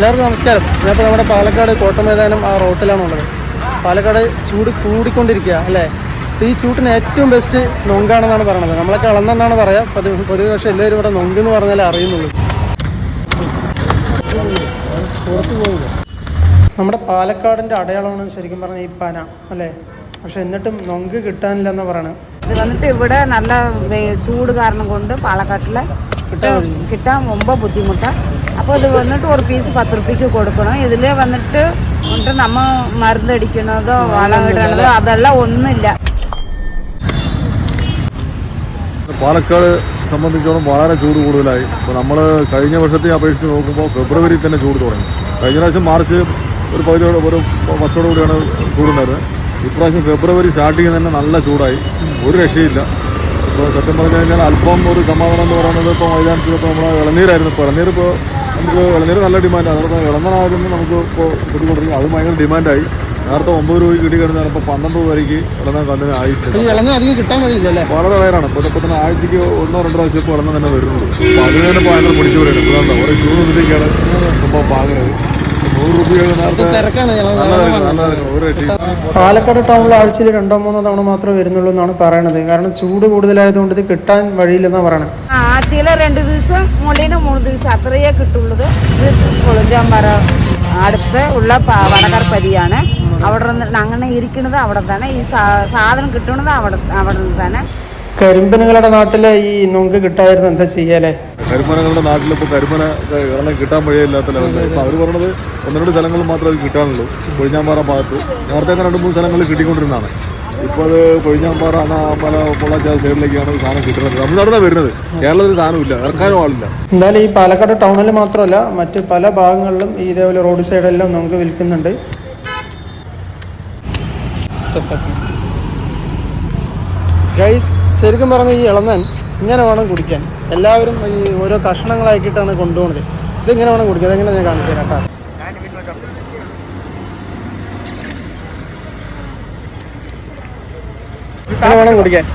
എല്ലാവർക്കും നമസ്കാരം ഞാനിപ്പോൾ നമ്മുടെ പാലക്കാട് കോട്ടമൈതാനം ആ റോട്ടിലാണുള്ളത് പാലക്കാട് ചൂട് കൂടിക്കൊണ്ടിരിക്കുക അല്ലേ അപ്പോൾ ഈ ചൂട്ടിന് ഏറ്റവും ബെസ്റ്റ് നൊങ്കാണെന്നാണ് പറയുന്നത് നമ്മളൊക്കെ ഇളന്നെന്നാണ് പറയാം പതിവ് പൊതുവെ പക്ഷേ എല്ലാവരും ഇവിടെ നൊങ്ക് എന്ന് പറഞ്ഞാലേ അറിയുന്നുള്ളൂ പുറത്ത് പോകില്ല നമ്മുടെ പാലക്കാടിൻ്റെ അടയാളമാണ് ശരിക്കും പറഞ്ഞാൽ ഈ പന അല്ലേ പക്ഷെ എന്നിട്ടും നൊങ്ക് കിട്ടാനില്ല എന്ന് പറയണത് ഇത് വന്നിട്ട് ഇവിടെ നല്ല വെ- ചൂട് കാരണം കൊണ്ട് പാലക്കാട്ടില് കിട്ടാൻ വഴി. കിട്ടാൻ ரொம்ப ബുദ്ധിമുട്ടാണ് അപ്പോൾ ഇത് വന്നിട്ട് ഒരു പീസ് പത്ത് റുപ്യക്ക് കൊടുക്കണം. ഇതിൽ വന്നിട്ട് കൊണ്ട് നമ്മ മരുന്നടിക്കണതോ വളം ഇടണതോ അതെല്ലാം ഒന്നുമില്ല. പാലക്കാട് സംബന്ധിച്ചോളം വളരെ ചൂട് കൂടുതലായി. ഇപ്പോൾ നമ്മൾ കഴിഞ്ഞ വർഷത്തെ അപേക്ഷിച്ച് നോക്കുമ്പോൾ ഫെബ്രുവരി തന്നെ ചൂട് തുടങ്ങി. കഴിഞ്ഞ പ്രാവശ്യം മാർച്ച് ഒരു പകുതിയോട് ഒരു വർഷത്തോടു കൂടിയാണ് ചൂടുണ്ടായിരുന്നത് ഇപ്രാവശ്യം ഫെബ്രുവരി സ്റ്റാർട്ടിങ് തന്നെ നല്ല ചൂടായി. ഒരു രക്ഷയില്ല. ഇപ്പോൾ സത്യം പറഞ്ഞു കഴിഞ്ഞാൽ അല്പം ഒരു സമാധാനം എന്ന് പറയുന്നത് ഇപ്പോൾ മൈതാനത്തിൽ ഇപ്പോൾ നമ്മൾ ഇളനീരായിരുന്നു. ഇപ്പോൾ ഇളനീർ ഇപ്പോൾ നമുക്ക് ഇളനീർ നല്ല ഡിമാൻഡാണ് അതോടൊപ്പം ഇളനീരായിരുന്നു നമുക്ക് ഇപ്പോൾ കിട്ടിക്കൊണ്ടിരിക്കും അത് ഭയങ്കര ഡിമാൻഡായി നേരത്തെ ഒമ്പത് രൂപയ്ക്ക് കിട്ടി കഴിഞ്ഞാൽ ഇപ്പോൾ പന്ത്രണ്ട് രൂപ വരയ്ക്ക് ഇളനാൻ കണ്ടിന് ആയിട്ടില്ല. ഈ ഇളന്ന് കിട്ടാൻ വളരെ റയറാണ് ഇപ്പോൾ ഇപ്പോൾ തന്നെ ആഴ്ചയ്ക്ക് ഒന്നോ രണ്ടോ പ്രാവശ്യം ഇപ്പോൾ ഇളന്ന തന്നെ വരുന്നുള്ളൂ. അപ്പോൾ അതിന് തന്നെ ഭയങ്കര പിടിച്ചു പറയുന്നത് ഇപ്പോൾ ഒരു ക്യൂ നിന്നിട്ടേക്കാണ് ഇപ്പോൾ പാകുന്നത് പാലക്കാട് ടൗണിൽ ആഴ്ചയിൽ രണ്ടോ മൂന്നോ തവണ മാത്രമേ വരുന്നുള്ളൂ എന്നാണ് പറയണത്. കാരണം ചൂട് കൂടുതലായതുകൊണ്ട് ഇത് കിട്ടാൻ വഴിയില്ലെന്നാണ് പറയണത്. ആഴ്ചയിൽ രണ്ട് ദിവസം മുള്ളിന് മൂന്ന് ദിവസം അത്രയേ കിട്ടുള്ളത്. ഇത് കൊളുഞ്ചാമ്പറ അടുത്ത് ഉള്ള വടകർപ്പതിയാണ് അവിടെ നിന്ന് അങ്ങനെ ഇരിക്കുന്നത് അവിടെ തന്നെ. ഈ സാധനം കിട്ടുന്നത് അവിടെ അവിടെ നിന്ന് തന്നെ. കരിമ്പനുകളുടെ നാട്ടിലെ ഈ നുങ്ക് കിട്ടാതിരുന്ന എന്താ ചെയ്യാലേ? കരിമ്പനങ്ങളുടെ നാട്ടിൽ ഇപ്പോൾ കരിമ്പന ഇളം കിട്ടാൻ വഴിയില്ലാത്ത ലെവലിൽ അവർ പറയുന്നത് ഒന്ന് രണ്ട് സ്ഥലങ്ങളിൽ മാത്രമേ അത് കിട്ടാനുള്ളൂ. കൊഴിഞ്ഞാമ്പാറ ഭാഗത്ത്. നേരത്തെ രണ്ട് മൂന്ന് സ്ഥലങ്ങളിൽ കിട്ടിക്കൊണ്ടിരുന്നതാണ്. ഇപ്പോൾ അത് കൊഴിഞ്ഞാമ്പാറ പല പൊള്ളാച്ച സൈഡിലേക്കാണ് സാധനം കിട്ടുന്നത്. തമിഴ്നാടിനാണ് വരുന്നത്. കേരളത്തിൽ സാധനമില്ല. ഇറക്കാനും ആളില്ല. എന്തായാലും ഈ പാലക്കാട് ടൗണിൽ മാത്രമല്ല മറ്റ് പല ഭാഗങ്ങളിലും ഈ ഇതേപോലെ റോഡ് സൈഡെല്ലാം നമുക്ക് വിൽക്കുന്നുണ്ട്. ഗൈസ് ശരിക്കും പറഞ്ഞാൽ ഈ ഇളന്നൻ ഇങ്ങനെ വേണം കുടിക്കാൻ. എല്ലാവരും ഈ ഓരോ കഷ്ണങ്ങളാക്കിയിട്ടാണ് കൊണ്ടുപോകുന്നത് ഇതിങ്ങനെ വേണം കുടിക്കാൻ. അതെങ്ങനെ ഞാൻ കാണിച്ചു തരാം കേട്ടോ. ഇങ്ങനെ വേണം കുടിക്കാൻ.